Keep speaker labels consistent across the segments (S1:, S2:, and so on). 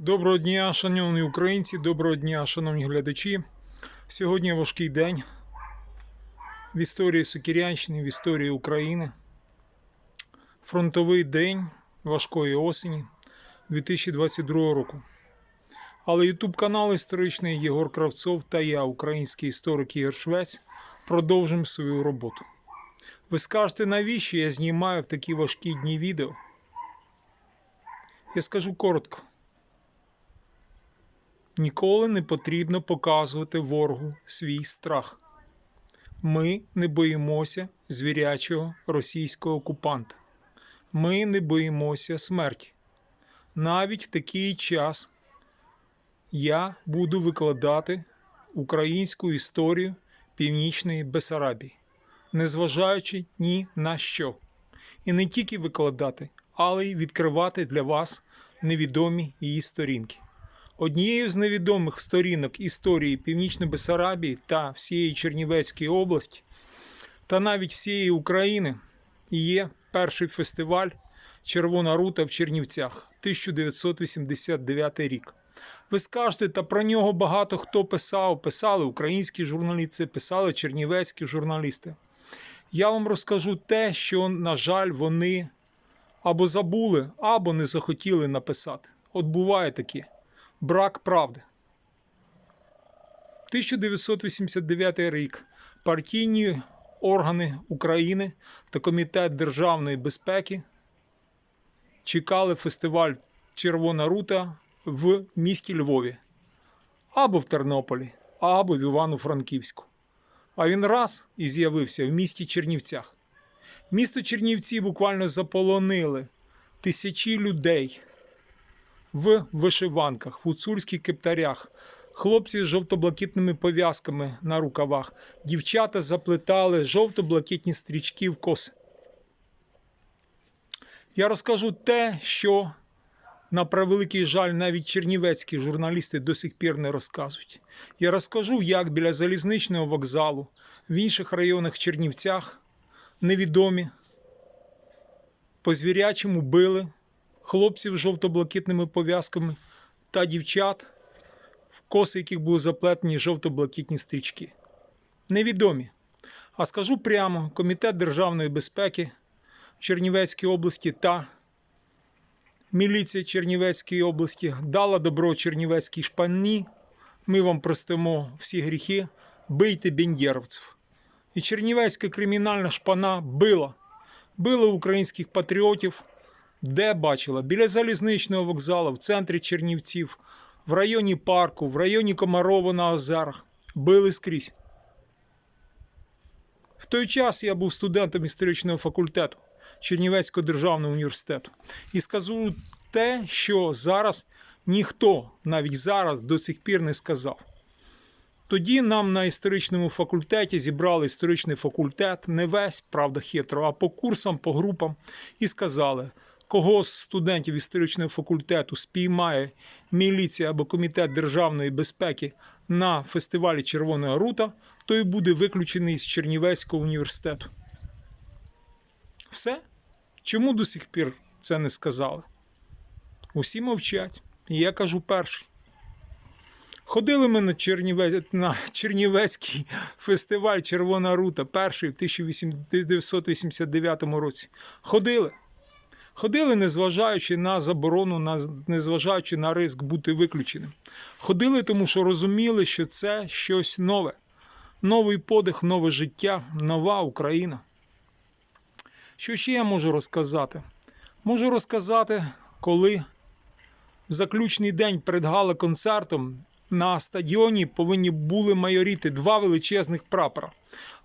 S1: Доброго дня, шановні українці, доброго дня, шановні глядачі. Сьогодні важкий день в історії Сокірянщини, в історії України. Фронтовий день важкої осені 2022 року. Але Ютуб канал історичний Єгор Кравцов та я, український історик Ігор Швець, продовжимо свою роботу. Ви скажете, навіщо я знімаю в такі важкі дні відео? Я скажу коротко. Ніколи не потрібно показувати ворогу свій страх. Ми не боїмося звірячого російського окупанта. Ми не боїмося смерті. Навіть в такий час я буду викладати українську історію Північної Бесарабії, незважаючи ні на що. І не тільки викладати, але й відкривати для вас невідомі її сторінки. Однією з невідомих сторінок історії Північної Бесарабії та всієї Чернівецької області, та навіть всієї України є перший фестиваль Червона рута в Чернівцях 1989 рік. Ви скажете, та про нього багато хто писав, писали українські журналісти, писали чернівецькі журналісти. Я вам розкажу те, що, на жаль, вони або забули, або не захотіли написати. От буває таке брак правди. 1989 рік партійні органи України та Комітет державної безпеки чекали фестиваль Червона рута в місті Львові або в Тернополі, або в Івано-Франківську. А він раз і з'явився в місті Чернівцях. Місто Чернівці буквально заполонили тисячі людей в вишиванках, гуцульських кептарях, хлопці з жовто-блакитними пов'язками на рукавах, дівчата заплетали жовто-блакитні стрічки в коси. Я розкажу те, що, на превеликий жаль, навіть чернівецькі журналісти до сих пір не розказують. Я розкажу, як біля залізничного вокзалу в інших районах Чернівцях невідомі по звірячому били хлопців з жовто-блакитними пов'язками та дівчат, в коси яких були заплетені жовто-блакитні стрічки. Невідомі. А скажу прямо: Комітет державної безпеки в Чернівецькій області та міліція Чернівецької області дала добро Чернівецькій шпані. Ми вам простимо всі гріхи, бийте бендєровців. І Чернівецька кримінальна шпана била, била українських патріотів. Де бачила? Біля залізничного вокзалу, в центрі Чернівців, в районі парку, в районі Комарова на озерах. Били скрізь. В той час я був студентом історичного факультету Чернівецького державного університету. І скажу те, що зараз ніхто навіть зараз до сих пір не сказав. Тоді нам на історичному факультеті зібрали історичний факультет, не весь, правда, хитро, а по курсам, по групам, і сказали, кого з студентів історичного факультету спіймає міліція або комітет державної безпеки на фестивалі Червона рута, той буде виключений з Чернівецького університету. Все? Чому до сих пір це не сказали? Усі мовчать. Я кажу перший. Ходили ми на, Чернівець, на Чернівецький фестиваль Червона рута, перший в 1989 році. Ходили. Ходили, незважаючи на заборону, на, незважаючи на ризик бути виключеним. Ходили, тому що розуміли, що це щось нове. Новий подих, нове життя, нова Україна. Що ще я можу розказати? Можу розказати, коли в заключний день перед гала-концертом на стадіоні повинні були майоріти два величезних прапора.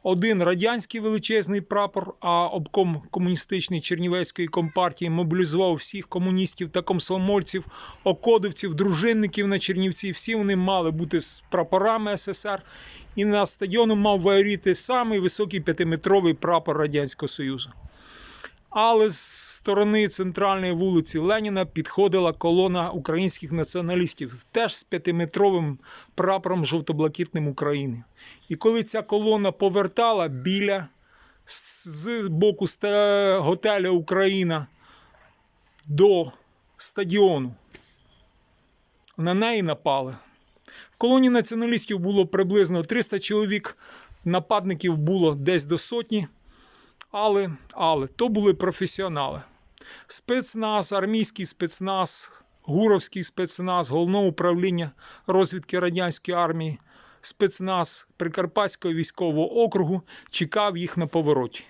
S1: Один радянський величезний прапор, а обком комуністичної Чернівецької компартії мобілізував всіх комуністів та комсомольців, окодивців, дружинників на Чернівці. Всі вони мали бути з прапорами СССР. І на стадіону мав майоріти самий високий п'ятиметровий прапор Радянського Союзу. Але з сторони центральної вулиці Леніна підходила колона українських націоналістів, теж з п'ятиметровим прапором жовто-блакитним України. І коли ця колона повертала біля з боку готеля Україна до стадіону, на неї напали. В колонії націоналістів було приблизно 300 чоловік, нападників було десь до сотні. Але, але то були професіонали. Спецназ, армійський спецназ, гуровський спецназ, головне управління розвідки радянської армії, спецназ Прикарпатського військового округу чекав їх на повороті.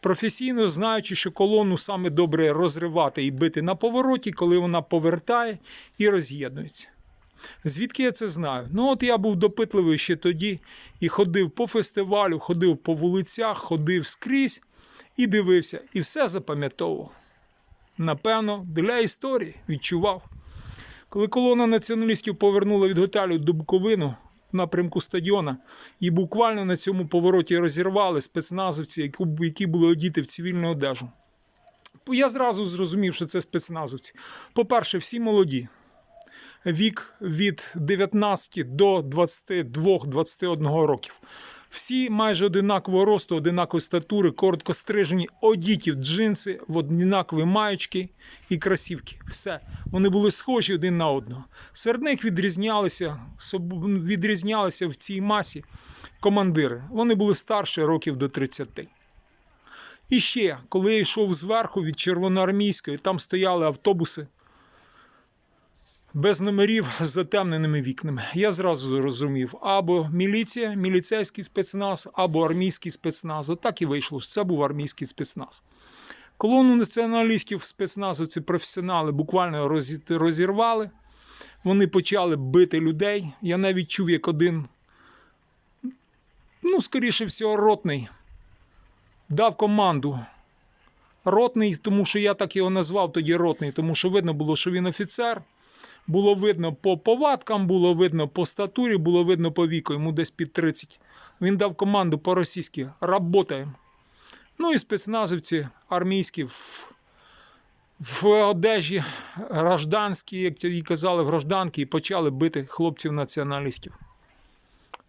S1: Професійно знаючи, що колону саме добре розривати і бити на повороті, коли вона повертає і роз'єднується. Звідки я це знаю? Ну, от я був допитливий ще тоді і ходив по фестивалю, ходив по вулицях, ходив скрізь і дивився, і все запам'ятовував. Напевно, для історії відчував. Коли колона націоналістів повернула від готелю до в напрямку стадіона, і буквально на цьому повороті розірвали спецназовці, які були одіти в цивільну одежу. Я зразу зрозумів, що це спецназовці. По-перше, всі молоді. Вік від 19 до 22-21 років. Всі майже одинакового росту, одинакової статури, коротко стрижені, одіті в джинси, в однакові маєчки і красівки. Все. Вони були схожі один на одного. Серед них відрізнялися, відрізнялися в цій масі командири. Вони були старші років до 30. І ще, коли я йшов зверху від Червоноармійської, там стояли автобуси без номерів з затемненими вікнами. Я зразу зрозумів, або міліція, міліцейський спецназ, або армійський спецназ. Отак і вийшло. Це був армійський спецназ. Колону націоналістів спецназовці професіонали буквально розірвали. Вони почали бити людей. Я навіть чув, як один, ну, скоріше всього, ротний, дав команду. Ротний, тому що я так його назвав тоді ротний, тому що видно було, що він офіцер. Було видно по повадкам, було видно по статурі, було видно по віку, йому десь під 30. Він дав команду по-російськи «Работаємо». Ну і спецназовці армійські в, в одежі гражданські, як їй казали, в гражданки, і почали бити хлопців-націоналістів.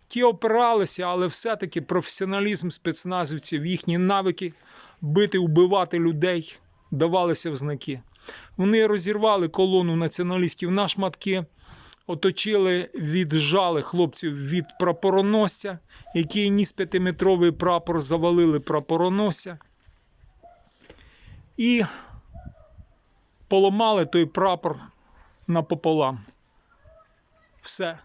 S1: Ті опиралися, але все-таки професіоналізм спецназівців, їхні навики бити, вбивати людей давалися в знаки. Вони розірвали колону націоналістів на шматки, оточили, віджали хлопців від прапороносця, який ніс п'ятиметровий прапор, завалили прапороносця. І поламали той прапор напополам. Все.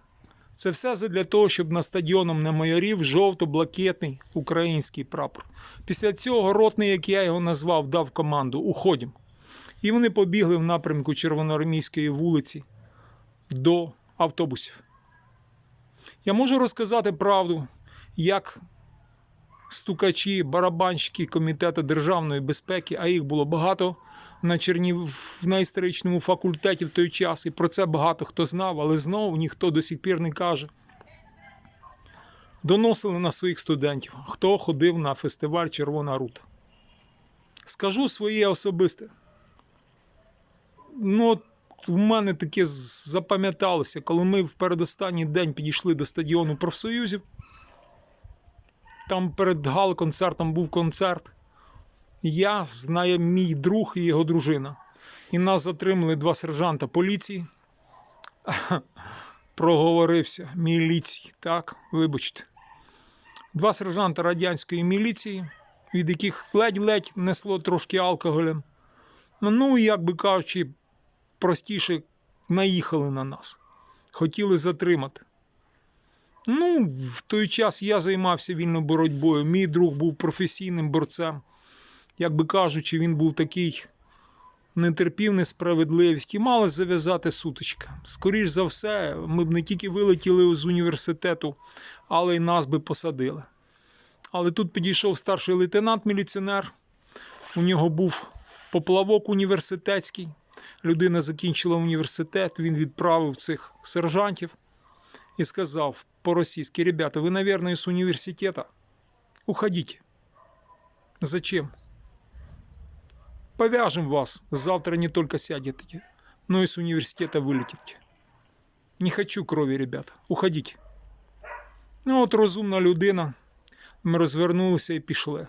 S1: Це все задля того, щоб на стадіоном не майорів жовто-блакитний український прапор. Після цього ротний, як я його назвав, дав команду Уходім. І вони побігли в напрямку Червоноармійської вулиці до автобусів. Я можу розказати правду, як стукачі, барабанщики Комітету державної безпеки, а їх було багато на Чернів на історичному факультеті в той час, і про це багато хто знав, але знову ніхто до сих пір не каже. Доносили на своїх студентів, хто ходив на фестиваль Червона рута. Скажу своє особисте. Ну, у мене таке запам'яталося, коли ми в передостанній день підійшли до стадіону профсоюзів. Там перед гал-концертом був концерт. Я знаю мій друг і його дружина. І нас затримали два сержанта поліції. Проговорився міліції, так, вибачте. Два сержанта радянської міліції, від яких ледь-ледь несло трошки алкоголем. Ну, як би кажучи, простіше наїхали на нас. Хотіли затримати. Ну, в той час я займався вільною боротьбою. Мій друг був професійним борцем. Як би кажучи, він був такий нетерпів несправедливість і мали зав'язати сутичка. Скоріш за все, ми б не тільки вилетіли з університету, але й нас би посадили. Але тут підійшов старший лейтенант міліціонер. У нього був поплавок університетський. Людина закінчила університет, він відправив цих сержантів и сказав по-російськи, ребята, вы, наверное, из университета. Уходите. Зачем? Повяжем вас. Завтра не только сядете, но и с университета вылетите. Не хочу крові, ребята. Уходіть. Ну, от розумна людина. Ми розвернулися і пішли.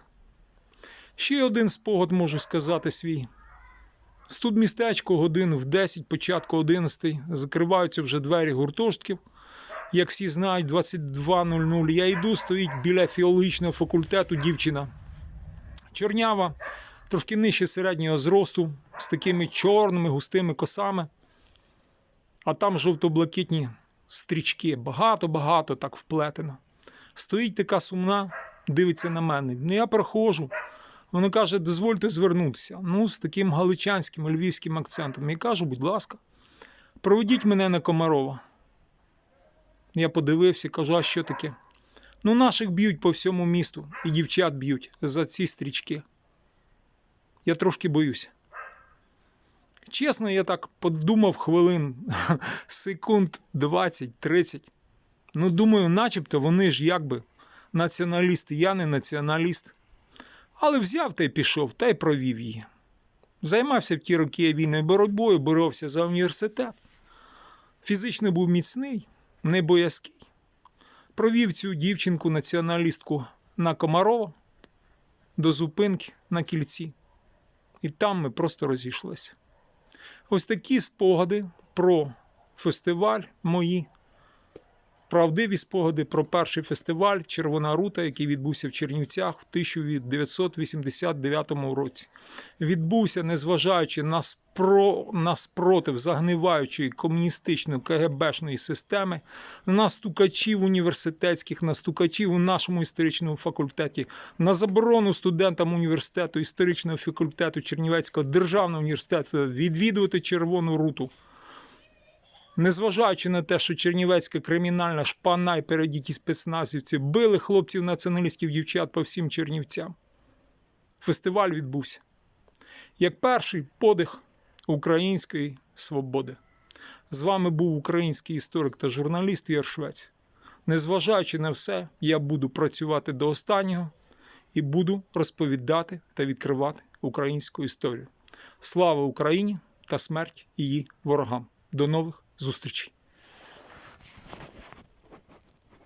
S1: Ще один спогад можу сказати свій. Студмістечко годин в 10, початку 11, закриваються вже двері гуртожитків. Як всі знають, 22.00 я йду, стоїть біля філологічного факультету дівчина. Чорнява, трошки нижче середнього зросту, з такими чорними густими косами. А там жовто-блакитні стрічки. Багато-багато так вплетено. Стоїть така сумна, дивиться на мене. Ну, я проходжу. Вона каже: дозвольте звернутися. Ну, з таким галичанським львівським акцентом. Я кажу, будь ласка, проведіть мене на Комарова. Я подивився, кажу, а що таке? Ну, наших б'ють по всьому місту, і дівчат б'ють за ці стрічки. Я трошки боюся. Чесно, я так подумав хвилин, секунд 20-30. Ну, думаю, начебто вони ж якби націоналісти, я не націоналіст. Але взяв та й пішов, та й провів її. Займався в ті роки війною боротьбою, боровся за університет. Фізично був міцний, не боязкий. Провів цю дівчинку, націоналістку на Комарова до зупинки на кільці. І там ми просто розійшлися. Ось такі спогади про фестиваль мої. Правдиві спогади про перший фестиваль Червона рута, який відбувся в Чернівцях в 1989 році. Відбувся, незважаючи на, спро... на спротив загниваючої комуністичної КГБшної системи, на стукачів університетських, на стукачів у нашому історичному факультеті, на заборону студентам університету історичного факультету Чернівецького державного університету відвідувати Червону руту. Незважаючи на те, що чернівецька кримінальна шпана і передіті спецназівці били хлопців націоналістів дівчат по всім чернівцям. Фестиваль відбувся як перший подих української свободи. З вами був український історик та журналіст Ігор Швець. Незважаючи на все, я буду працювати до останнього і буду розповідати та відкривати українську історію. Слава Україні та смерть її ворогам! До нових зустрічей!